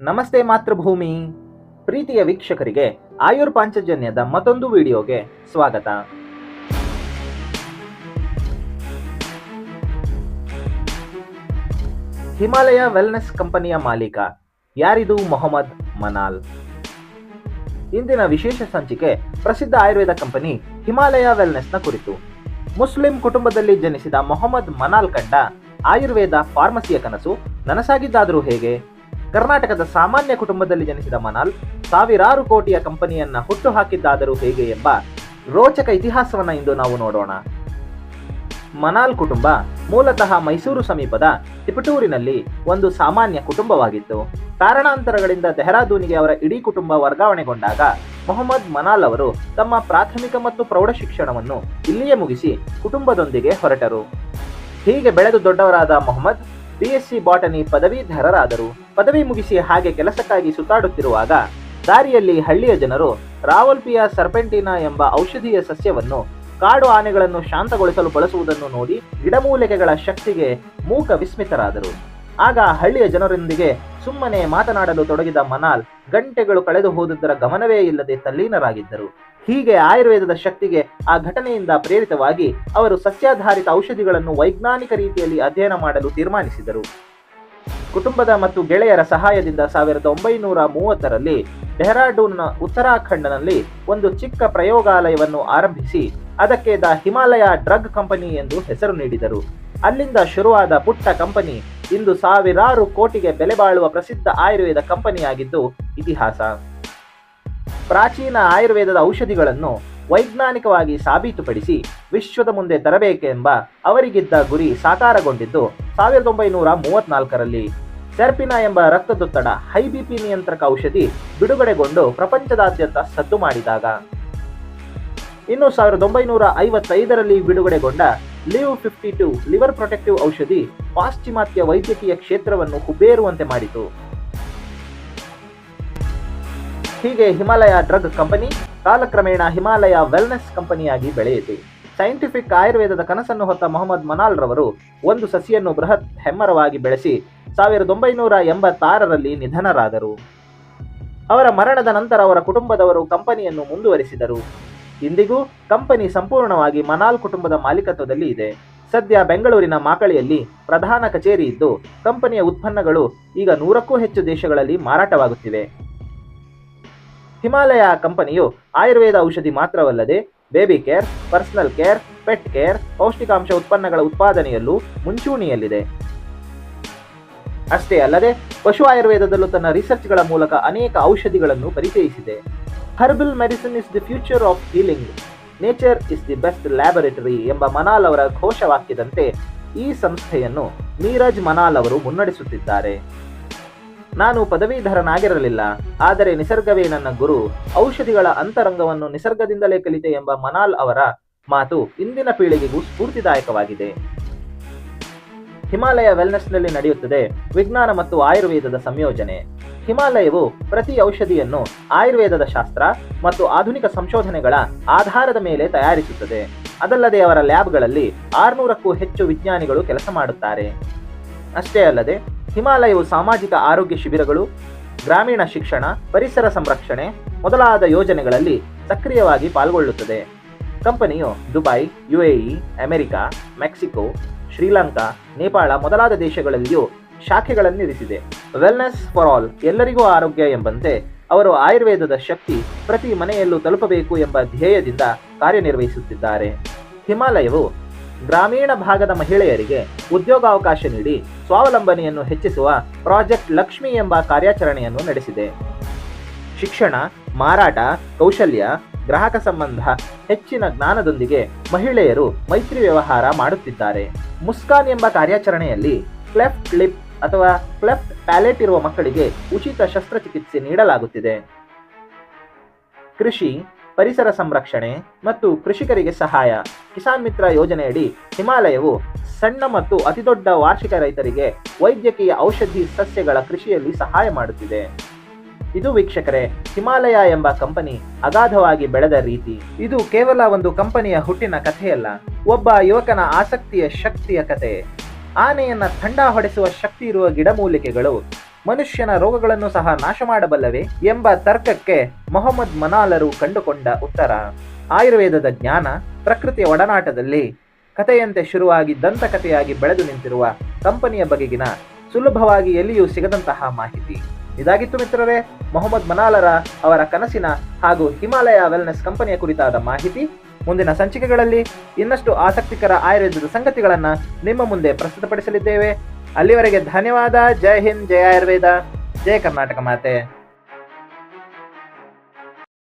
ನಮಸ್ತೆ ಮಾತೃಭೂಮಿ. ಪ್ರೀತಿಯ ವೀಕ್ಷಕರಿಗೆ ಆಯುರ್ ಪಾಂಚಜನ್ಯದ ಮತ್ತೊಂದು ವಿಡಿಯೋಗೆ ಸ್ವಾಗತ. ಹಿಮಾಲಯ ವೆಲ್ನೆಸ್ ಕಂಪನಿಯ ಮಾಲೀಕ ಯಾರಿದು? ಮೊಹಮ್ಮದ್ ಮನಾಲ್. ಇಂದಿನ ವಿಶೇಷ ಸಂಚಿಕೆ ಪ್ರಸಿದ್ಧ ಆಯುರ್ವೇದ ಕಂಪನಿ ಹಿಮಾಲಯ ವೆಲ್ನೆಸ್ನ ಕುರಿತು. ಮುಸ್ಲಿಂ ಕುಟುಂಬದಲ್ಲಿ ಜನಿಸಿದ ಮೊಹಮ್ಮದ್ ಮನಾಲ್ ಕಂಡ ಆಯುರ್ವೇದ ಫಾರ್ಮಸಿಯ ಕನಸು ನನಸಾಗಿದ್ದಾದರೂ ಹೇಗೆ? ಕರ್ನಾಟಕದ ಸಾಮಾನ್ಯ ಕುಟುಂಬದಲ್ಲಿ ಜನಿಸಿದ ಮನಾಲ್ ಸಾವಿರಾರು ಕೋಟಿಯ ಕಂಪನಿಯನ್ನ ಹುಟ್ಟು ಹಾಕಿದ್ದಾದರೂ ಹೇಗೆ ಎಂಬ ರೋಚಕ ಇತಿಹಾಸವನ್ನ ಇಂದು ನಾವು ನೋಡೋಣ. ಮನಾಲ್ ಕುಟುಂಬ ಮೂಲತಃ ಮೈಸೂರು ಸಮೀಪದ ತಿಪಟೂರಿನಲ್ಲಿ ಒಂದು ಸಾಮಾನ್ಯ ಕುಟುಂಬವಾಗಿತ್ತು. ಕಾರಣಾಂತರಗಳಿಂದ ದೆಹರಾದೂನಿಗೆ ಅವರ ಇಡೀ ಕುಟುಂಬ ವರ್ಗಾವಣೆಗೊಂಡಾಗ ಮೊಹಮ್ಮದ್ ಮನಾಲ್ ಅವರು ತಮ್ಮ ಪ್ರಾಥಮಿಕ ಮತ್ತು ಪ್ರೌಢ ಶಿಕ್ಷಣವನ್ನು ಇಲ್ಲಿಯೇ ಮುಗಿಸಿ ಕುಟುಂಬದೊಂದಿಗೆ ಹೊರಟರು. ಹೀಗೆ ಬೆಳೆದು ದೊಡ್ಡವರಾದ ಮೊಹಮ್ಮದ್ ಬಿಎಸ್ಸಿ ಬಾಟನಿ ಪದವೀಧರರಾದರು. ಪದವಿ ಮುಗಿಸಿ ಹಾಗೆ ಕೆಲಸಕ್ಕಾಗಿ ಸುತ್ತಾಡುತ್ತಿರುವಾಗ ದಾರಿಯಲ್ಲಿ ಹಳ್ಳಿಯ ಜನರು ರಾವಲ್ಪಿಯ ಸರ್ಪೆಂಟಿನಾ ಎಂಬ ಔಷಧೀಯ ಸಸ್ಯವನ್ನು ಕಾಡು ಆನೆಗಳನ್ನು ಶಾಂತಗೊಳಿಸಲು ಬಳಸುವುದನ್ನು ನೋಡಿ ಗಿಡಮೂಲಿಕೆಗಳ ಶಕ್ತಿಗೆ ಮೂಕ ವಿಸ್ಮಿತರಾದರು. ಆಗ ಹಳ್ಳಿಯ ಜನರೊಂದಿಗೆ ಸುಮ್ಮನೆ ಮಾತನಾಡಲು ತೊಡಗಿದ ಮನಾಲ್ ಗಂಟೆಗಳು ಕಳೆದು ಹೋದುದರ ಗಮನವೇ ಇಲ್ಲದೆ ತಲ್ಲೀನರಾಗಿದ್ದರು. ಹೀಗೆ ಆಯುರ್ವೇದದ ಶಕ್ತಿಗೆ ಆ ಘಟನೆಯಿಂದ ಪ್ರೇರಿತವಾಗಿ ಅವರು ಸಸ್ಯಾಧಾರಿತ ಔಷಧಿಗಳನ್ನು ವೈಜ್ಞಾನಿಕ ರೀತಿಯಲ್ಲಿ ಅಧ್ಯಯನ ಮಾಡಲು ತೀರ್ಮಾನಿಸಿದರು. ಕುಟುಂಬದ ಮತ್ತು ಗೆಳೆಯರ ಸಹಾಯದಿಂದ ಸಾವಿರದ ಒಂಬೈನೂರ ಮೂವತ್ತರಲ್ಲಿ ಡೆಹ್ರಾಡೂನ್ನ ಉತ್ತರಾಖಂಡ್ನಲ್ಲಿ ಒಂದು ಚಿಕ್ಕ ಪ್ರಯೋಗಾಲಯವನ್ನು ಆರಂಭಿಸಿ, ಅದಕ್ಕೆ ದ ಹಿಮಾಲಯ ಡ್ರಗ್ ಕಂಪನಿ ಎಂದು ಹೆಸರು ನೀಡಿದರು. ಅಲ್ಲಿಂದ ಶುರುವಾದ ಪುಟ್ಟ ಕಂಪನಿ ಇಂದು ಸಾವಿರಾರು ಕೋಟಿಗೆ ಬೆಲೆ ಬಾಳುವ ಪ್ರಸಿದ್ಧ ಆಯುರ್ವೇದ ಕಂಪನಿಯಾಗಿದ್ದು ಇತಿಹಾಸ. ಪ್ರಾಚೀನ ಆಯುರ್ವೇದದ ಔಷಧಿಗಳನ್ನು ವೈಜ್ಞಾನಿಕವಾಗಿ ಸಾಬೀತುಪಡಿಸಿ ವಿಶ್ವದ ಮುಂದೆ ತರಬೇಕೆಂಬ ಅವರಿಗಿದ್ದ ಗುರಿ ಸಾಕಾರಗೊಂಡಿದ್ದು ಸಾವಿರದ ಒಂಬೈನೂರ ಮೂವತ್ನಾಲ್ಕರಲ್ಲಿ. ಸೆರ್ಪಿನಾ ಎಂಬ ರಕ್ತದೊತ್ತಡ ಹೈ ಬಿಪಿ ನಿಯಂತ್ರಕ ಔಷಧಿ ಬಿಡುಗಡೆಗೊಂಡು ಪ್ರಪಂಚದಾದ್ಯಂತ ಸದ್ದು ಮಾಡಿದಾಗ. ಇನ್ನು ಸಾವಿರದ ಒಂಬೈನೂರ ಐವತ್ತೈದರಲ್ಲಿ ಬಿಡುಗಡೆಗೊಂಡ Liv fifty two liver protective ಔಷಧಿ ಪಾಶ್ಚಿಮಾತ್ಯ ವೈದ್ಯಕೀಯ ಕ್ಷೇತ್ರವನ್ನು ಹುಬ್ಬೇರುವಂತೆ ಮಾಡಿತು. ಹೀಗೆ ಹಿಮಾಲಯ ಡ್ರಗ್ ಕಂಪನಿ ಕಾಲಕ್ರಮೇಣ ಹಿಮಾಲಯ ವೆಲ್ನೆಸ್ ಕಂಪನಿಯಾಗಿ ಬೆಳೆಯಿತು. ಸೈಂಟಿಫಿಕ್ ಆಯುರ್ವೇದದ ಕನಸನ್ನು ಹೊತ್ತ ಮೊಹಮ್ಮದ್ ಮನಾಲ್ ರವರು ಒಂದು ಸಸಿಯನ್ನು ಬೃಹತ್ ಹೆಮ್ಮರವಾಗಿ ಬೆಳೆಸಿ ಸಾವಿರದ ಒಂಬೈನೂರ ಎಂಬತ್ತಾರರಲ್ಲಿ ನಿಧನರಾದರು. ಅವರ ಮರಣದ ನಂತರ ಅವರ ಕುಟುಂಬದವರು ಕಂಪನಿಯನ್ನು ಮುಂದುವರಿಸಿದರು. ಇಂದಿಗೂ ಕಂಪನಿ ಸಂಪೂರ್ಣವಾಗಿ ಮನಾಲ್ ಕುಟುಂಬದ ಮಾಲೀಕತ್ವದಲ್ಲಿ ಇದೆ. ಸದ್ಯ ಬೆಂಗಳೂರಿನ ಮಾಕಳಿಯಲ್ಲಿ ಪ್ರಧಾನ ಕಚೇರಿ ಇದ್ದು, ಕಂಪನಿಯ ಉತ್ಪನ್ನಗಳು ಈಗ ನೂರಕ್ಕೂ ಹೆಚ್ಚು ದೇಶಗಳಲ್ಲಿ ಮಾರಾಟವಾಗುತ್ತಿವೆ. ಹಿಮಾಲಯ ಕಂಪನಿಯು ಆಯುರ್ವೇದ ಔಷಧಿ ಮಾತ್ರವಲ್ಲದೆ baby care, personal care, pet care, ಪೌಷ್ಟಿಕಾಂಶ ಉತ್ಪನ್ನಗಳ ಉತ್ಪಾದನೆಯಲ್ಲೂ ಮುಂಚೂಣಿಯಲ್ಲಿದೆ. ಅಷ್ಟೇ ಅಲ್ಲದೆ, ಪಶು ಆಯುರ್ವೇದದಲ್ಲೂ ತನ್ನ ರಿಸರ್ಚ್ಗಳ ಮೂಲಕ ಅನೇಕ ಔಷಧಿಗಳನ್ನು ಪರಿಚಯಿಸಿದೆ. Herbal medicine is the future of healing. Nature is the best laboratory ಎಂಬ ಮನಾಲ್ ಅವರ ಘೋಷವಾಕ್ಯದಂತೆ ಈ ಸಂಸ್ಥೆಯನ್ನು ನೀರಜ್ ಮನಾಲ್ ಅವರು ಮುನ್ನಡೆಸುತ್ತಿದ್ದಾರೆ. ನಾನು ಪದವೀಧರನಾಗಿರಲಿಲ್ಲ, ಆದರೆ ನಿಸರ್ಗವೇ ನನ್ನ ಗುರು. ಔಷಧಿಗಳ ಅಂತರಂಗವನ್ನು ನಿಸರ್ಗದಿಂದಲೇ ಕಲಿತೆ ಎಂಬ ಮನಾಲ್ ಅವರ ಮಾತು ಇಂದಿನ ಪೀಳಿಗೆಗೂ ಸ್ಫೂರ್ತಿದಾಯಕವಾಗಿದೆ. ಹಿಮಾಲಯ ವೆಲ್ನೆಸ್ನಲ್ಲಿ ನಡೆಯುತ್ತದೆ ವಿಜ್ಞಾನ ಮತ್ತು ಆಯುರ್ವೇದದ ಸಂಯೋಜನೆ. ಹಿಮಾಲಯವು ಪ್ರತಿ ಔಷಧಿಯನ್ನು ಆಯುರ್ವೇದದ ಶಾಸ್ತ್ರ ಮತ್ತು ಆಧುನಿಕ ಸಂಶೋಧನೆಗಳ ಆಧಾರದ ಮೇಲೆ ತಯಾರಿಸುತ್ತದೆ. ಅದಲ್ಲದೆ ಅವರ ಲ್ಯಾಬ್ಗಳಲ್ಲಿ ಆರುನೂರಕ್ಕೂ ಹೆಚ್ಚು ವಿಜ್ಞಾನಿಗಳು ಕೆಲಸ ಮಾಡುತ್ತಾರೆ. ಅಷ್ಟೇ ಅಲ್ಲದೆ, ಹಿಮಾಲಯವು ಸಾಮಾಜಿಕ ಆರೋಗ್ಯ ಶಿಬಿರಗಳು, ಗ್ರಾಮೀಣ ಶಿಕ್ಷಣ, ಪರಿಸರ ಸಂರಕ್ಷಣೆ ಮೊದಲಾದ ಯೋಜನೆಗಳಲ್ಲಿ ಸಕ್ರಿಯವಾಗಿ ಪಾಲ್ಗೊಳ್ಳುತ್ತದೆ. ಕಂಪನಿಯು Dubai, UAE, America, Mexico, Sri Lanka, Nepal ಮೊದಲಾದ ದೇಶಗಳಲ್ಲಿಯೂ ಶಾಖೆಗಳನ್ನಿರಿಸಿದೆ. ವೆಲ್ನೆಸ್ ಫಾರ್ ಆಲ್ ಎಲ್ಲರಿಗೂ ಆರೋಗ್ಯ ಎಂಬಂತೆ ಅವರು ಆಯುರ್ವೇದದ ಶಕ್ತಿ ಪ್ರತಿ ಮನೆಯಲ್ಲೂ ತಲುಪಬೇಕು ಎಂಬ ಧ್ಯೇಯದಿಂದ ಕಾರ್ಯನಿರ್ವಹಿಸುತ್ತಿದ್ದಾರೆ. ಹಿಮಾಲಯವು ಗ್ರಾಮೀಣ ಭಾಗದ ಮಹಿಳೆಯರಿಗೆ ಉದ್ಯೋಗಾವಕಾಶ ನೀಡಿ ಸ್ವಾವಲಂಬನೆಯನ್ನು ಹೆಚ್ಚಿಸುವ ಪ್ರಾಜೆಕ್ಟ್ ಲಕ್ಷ್ಮಿ ಎಂಬ ಕಾರ್ಯಾಚರಣೆಯನ್ನು ನಡೆಸಿದೆ. ಶಿಕ್ಷಣ, ಮಾರಾಟ, ಕೌಶಲ್ಯ, ಗ್ರಾಹಕ ಸಂಬಂಧ ಹೆಚ್ಚಿನ ಜ್ಞಾನದೊಂದಿಗೆ ಮಹಿಳೆಯರು ಮೈತ್ರಿ ವ್ಯವಹಾರ ಮಾಡುತ್ತಿದ್ದಾರೆ. ಮುಸ್ಕಾನ್ ಎಂಬ ಕಾರ್ಯಾಚರಣೆಯಲ್ಲಿ ಕ್ಲೆಫ್ಟ್ ಲಿಪ್ ಅಥವಾ ಕ್ಲೆಫ್ಟ್ ಪ್ಯಾಲೆಟ್ ಇರುವ ಮಕ್ಕಳಿಗೆ ಉಚಿತ ಶಸ್ತ್ರಚಿಕಿತ್ಸೆ ನೀಡಲಾಗುತ್ತಿದೆ. ಕೃಷಿ, ಪರಿಸರ ಸಂರಕ್ಷಣೆ ಮತ್ತು ಕೃಷಿಕರಿಗೆ ಸಹಾಯ. ಕಿಸಾನ್ ಮಿತ್ರ ಯೋಜನೆಯಡಿ ಹಿಮಾಲಯವು ಸಣ್ಣ ಮತ್ತು ಅತಿದೊಡ್ಡ ವಾರ್ಷಿಕ ರೈತರಿಗೆ ವೈದ್ಯಕೀಯ ಔಷಧಿ ಸಸ್ಯಗಳ ಕೃಷಿಯಲ್ಲಿ ಸಹಾಯ ಮಾಡುತ್ತಿದೆ. ಇದು ವೀಕ್ಷಕರೇ, ಹಿಮಾಲಯ ಎಂಬ ಕಂಪನಿ ಅಗಾಧವಾಗಿ ಬೆಳೆದ ರೀತಿ. ಇದು ಕೇವಲ ಒಂದು ಕಂಪನಿಯ ಹುಟ್ಟಿನ ಕಥೆಯಲ್ಲ, ಒಬ್ಬ ಯುವಕನ ಆಸಕ್ತಿಯ ಶಕ್ತಿಯ ಕಥೆ. ಆನೆಯನ್ನ ಥಂಡ ಹೊಡೆಸುವ ಶಕ್ತಿ ಇರುವ ಗಿಡಮೂಲಿಕೆಗಳು ಮನುಷ್ಯನ ರೋಗಗಳನ್ನು ಸಹ ನಾಶ ಮಾಡಬಲ್ಲವೆ ಎಂಬ ತರ್ಕಕ್ಕೆ ಮೊಹಮ್ಮದ್ ಮನಾಲರು ಕಂಡುಕೊಂಡ ಉತ್ತರ. ಆಯುರ್ವೇದದ ಜ್ಞಾನ ಪ್ರಕೃತಿಯ ಒಡನಾಟದಲ್ಲಿ ಕಥೆಯಂತೆ ಶುರುವಾಗಿ ದಂತಕಥೆಯಾಗಿ ಬೆಳೆದು ನಿಂತಿರುವ ಕಂಪನಿಯ ಬಗೆಗಿನ ಸುಲಭವಾಗಿ ಎಲ್ಲಿಯೂ ಸಿಗದಂತಹ ಮಾಹಿತಿ. ಇದಾಗಿತ್ತು ಮಿತ್ರರೇ, ಮೊಹಮ್ಮದ್ ಮನಾಲರ ಅವರ ಕನಸಿನ ಹಾಗೂ ಹಿಮಾಲಯ ವೆಲ್ನೆಸ್ ಕಂಪನಿಯ ಕುರಿತಾದ ಮಾಹಿತಿ. ಮುಂದಿನ ಸಂಚಿಕೆಗಳಲ್ಲಿ ಇನ್ನಷ್ಟು ಆಸಕ್ತಿಕರ ಆಯುರ್ವೇದದ ಸಂಗತಿಗಳನ್ನು ನಿಮ್ಮ ಮುಂದೆ ಪ್ರಸ್ತುತಪಡಿಸಲಿದ್ದೇವೆ. ಅಲ್ಲಿವರೆಗೆ ಧನ್ಯವಾದ. ಜೈ ಹಿಂದ್ ಜಯ ಆಯುರ್ವೇದ. ಜಯ ಕರ್ನಾಟಕ ಮಾತೆ.